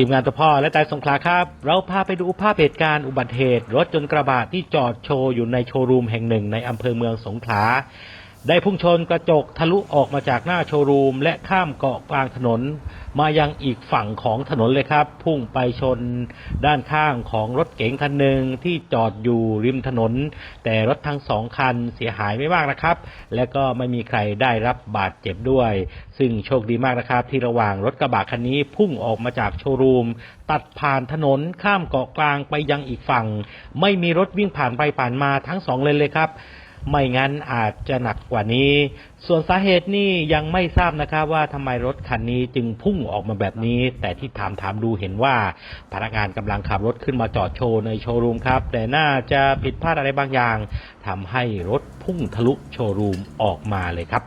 ทีมงานตัวพ่อและตายสงขลาครับ เราพาไปดูภาพเหตุการณ์อุบัติเหตุ รถจนกระบะที่จอดโชว์อยู่ในโชว์รูมแห่งหนึ่งในอำเภอเมืองสงขลา ได้พุ่งชนกระจกทะลุออกมาจากหน้าโชว์รูม และข้ามเกาะกลางถนน มายังอีกฝั่งของถนนเลยครับ พุ่งไปชนด้านข้างของรถเก๋งคันหนึ่งที่จอดอยู่ริมถนน แต่รถทั้งสองคันเสียหายไม่มากนะครับ และก็ไม่มีใครได้รับบาดเจ็บด้วย ซึ่งโชคดีมากนะครับ ที่ระหว่างรถกระบะคันนี้พุ่งออกมาจากโชว์รูม ตัดผ่านถนนข้ามเกาะกลางไปยังอีกฝั่ง ไม่มีรถวิ่งผ่านไปผ่านมาทั้งสองเลนเลยครับ ไม่งั้นอาจจะหนักกว่านี้ ส่วนสาเหตุนี่ยังไม่ทราบนะครับว่าทำไมรถคันนี้จึงพุ่งออกมาแบบนี้ แต่ที่ถามถามดูเห็นว่าพนักงานกำลังขับรถขึ้นมาจอดโชว์ในโชว์รูมครับ แต่น่าจะผิดพลาดอะไรบางอย่างทำให้รถพุ่งทะลุโชว์รูมออกมาเลยครับ